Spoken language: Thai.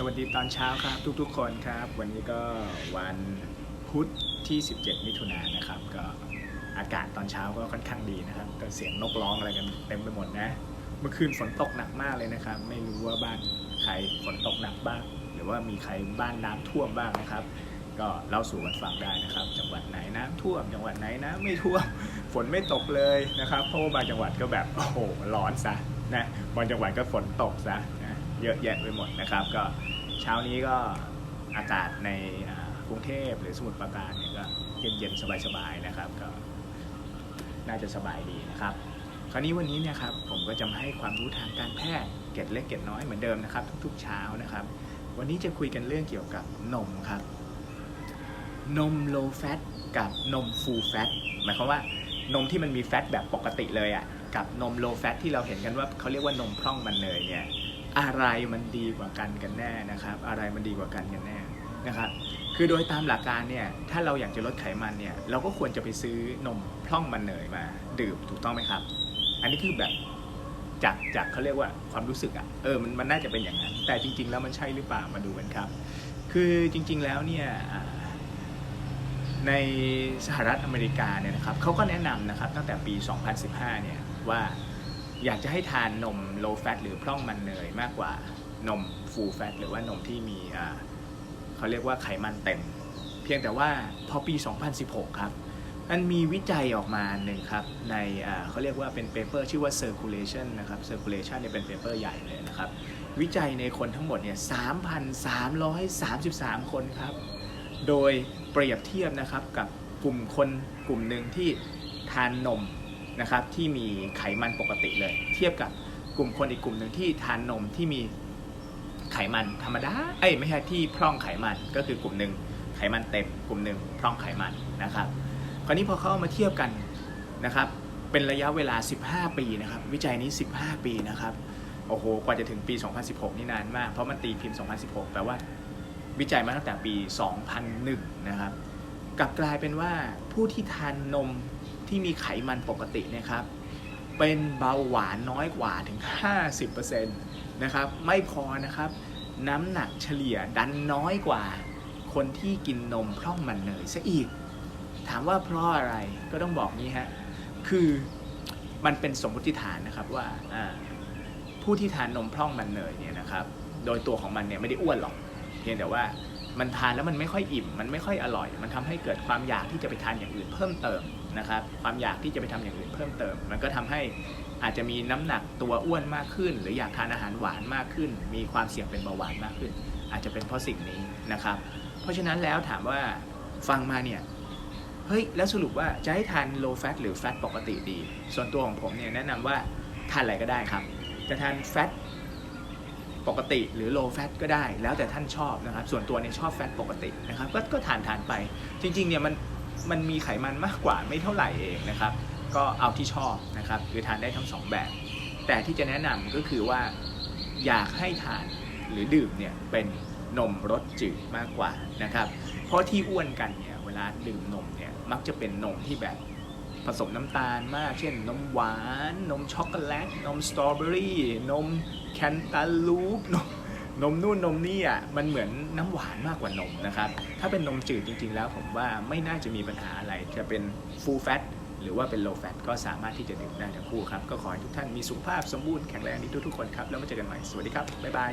สวัสดีตอนเช้าครับทุกๆคนครับ วันนี้ก็วันพุธที่ 17 มิถุนายนนะครับ ก็อากาศตอนเช้าก็ค่อนข้างดีนะครับ ก็เสียงนกร้องอะไรกันเต็มไปหมดนะ เมื่อคืนฝนตกหนักมากเลยนะครับ ไม่รู้ว่าบ้านใครฝนตกหนักบ้าง หรือว่ามีใครบ้านน้ำท่วมบ้างนะครับ ก็เล่าสู่กันฟังได้นะครับ จังหวัดไหนน้ำท่วม จังหวัดไหนน้ำไม่ท่วมฝนไม่ตกเลยนะครับเพราะว่าบางจังหวัดก็แบบโอ้โหร้อนซะนะบางจังหวัดก็ฝนตกซะ เยอะแยะไปหมดนะครับ ก็เช้านี้ก็อากาศในกรุงเทพหรือสมุทรปราการเนี่ยก็เย็นๆสบายๆนะครับก็น่าจะสบายดีนะครับ คราวนี้วันนี้เนี่ยครับผมก็จะมาให้ความรู้ทางการแพทย์เกร็ดเล็กเกร็ดน้อยเหมือนเดิมนะครับ ทุกๆเช้านะครับ วันนี้จะคุยกันเรื่องเกี่ยวกับนมครับ นม low fat กับนม full fat หมายความว่านมที่มันมีแฟตแบบปกติเลยอะ่ะกับนม low fat ที่เราเห็นกันว่าเขาเรียกว่านมพร่องมันเนยเนี่ย อะไรมันดีกว่ากันกันแน่นะครับ อะไรมันดีกว่ากันกันแน่นะครับคือโดยตามหลักการเนี่ยถ้าเราอยากจะลดไขมันเนี่ยเราก็ควรจะไปซื้อนมพร่องมันเนยมา ดื่มถูกต้องไหมครับ อันนี้คือแบบจากจากเขาเรียกว่าความรู้สึกอะ่ะเออมันมันน่าจะเป็นอย่างนั้น แต่จริง ๆ แล้วมันใช่หรือเปล่ามาดูกันครับ คือจริง ๆแล้วเนี่ยในสหรัฐอเมริกาเนี่ยนะครับเขาก็แนะนำนะครับตั้งแต่ปี 2015 เนี่ยว่า อยากจะให้ทานนม low fat หรือพร่องมันเนยมากกว่านม full fat หรือว่านมที่มีเขาเรียกว่าไขมันเต็ม เพียงแต่ว่าพอปี 2016 ครับมันมีวิจัยออกมาหนึ่งครับ ในเขาเรียกว่าเป็นเปเปอร์ชื่อว่า circulation นะครับ circulation เนี่ยเป็นเปเปอร์ใหญ่เลยนะครับ วิจัยในคนทั้งหมดเนี่ย 3,333 คนครับ โดยเปรียบเทียบนะครับกับกลุ่มคนกลุ่มหนึ่งที่ทานนม นะครับที่มีไขมันปกติเลย เทียบกับกลุ่มคนอีกกลุ่มหนึ่งที่ทานนมที่มีไขมันธรรมดาเอ้ยไม่ใช่ที่พร่องไขมันก็คือกลุ่มหนึ่งไขมันเต็มกลุ่มหนึ่งพร่องไขมันนะครับคราวนี้พอเขาเอามาเทียบกันนะครับ เป็นระยะเวลา 15 ปีนะครับ วิจัยนี้ 15 ปีนะครับโอ้โหกว่าจะถึงปี 2016 นี่นานมาก เพราะมันตีพิมพ์ 2016 แปลว่าวิจัยมาตั้งแต่ปี 2001 นะครับกลับกลายเป็นว่าผู้ที่ทานนม ที่มีไขมันปกตินะครับ เป็นเบาหวานน้อยกว่าถึง 50%นะครับ ไม่พอนะครับ น้ำหนักเฉลี่ยดันน้อยกว่า คนที่กินนมพร่องมันเนยซะอีก ถามว่าเพราะอะไรก็ต้องบอกนี้ฮะ คือมันเป็นสมมติฐานนะครับว่าผู้ที่ทานนมพร่องมันเนยเนี่ยนะครับ โดยตัวของมันเนี่ยไม่ได้อ้วนหรอก เพียงแต่ว่า มันทานแล้วมันไม่ค่อยอิ่ม มันไม่ค่อยอร่อย มันทำให้เกิดความอยากที่จะไปทานอย่างอื่นเพิ่มเติมนะครับ ความอยากที่จะไปทำอย่างอื่นเพิ่มเติม มันก็ทำให้อาจจะมีน้ำหนักตัวอ้วนมากขึ้น หรืออยากทานอาหารหวานมากขึ้น มีความเสี่ยงเป็นเบาหวานมากขึ้น อาจจะเป็นเพราะสิ่งนี้นะครับ เพราะฉะนั้นแล้วถามว่าฟังมาเนี่ยเฮ้ยแล้วสรุปว่าจะให้ทาน low fat หรือ fat ปกติดี ส่วนตัวของผมเนี่ยแนะนำว่าทานอะไรก็ได้ครับ จะทาน fat ปกติหรือ low fat ก็ได้ แล้วแต่ท่านชอบนะครับ ส่วนตัวเนี่ยชอบ fat ปกตินะครับก็ก็ทานทานไป จริงๆเนี่ยมันมันมีไขมันมากกว่าไม่เท่าไหร่เองนะครับ ก็เอาที่ชอบนะครับคือทานได้ทั้งสองแบบ แต่ที่จะแนะนำก็คือว่าอยากให้ทานหรือดื่มเนี่ยเป็นนมรสจืดมากกว่านะครับ เพราะที่อ้วนกันเนี่ยเวลาดื่มนมเนี่ยมักจะเป็นนมที่แบบ ผสมน้ำตาลมาก เช่น นมหวาน นมช็อกโกแลต นมสตรอเบอรี่นมแคนตาลูปนมนมนู่นนมนี่อะมันเหมือนน้ำหวานมากกว่านมนะครับ ถ้าเป็นนมจืดจริง ๆ แล้วผมว่าไม่น่าจะมีปัญหาอะไร จะเป็น full fat หรือว่าเป็น low fat ก็สามารถที่จะดื่มได้ทั้งคู่ครับ ก็ขอให้ทุกท่านมีสุขภาพสมบูรณ์แข็งแรงดีทุกๆคนครับ แล้วมาเจอกันใหม่ สวัสดีครับ บ๊ายบาย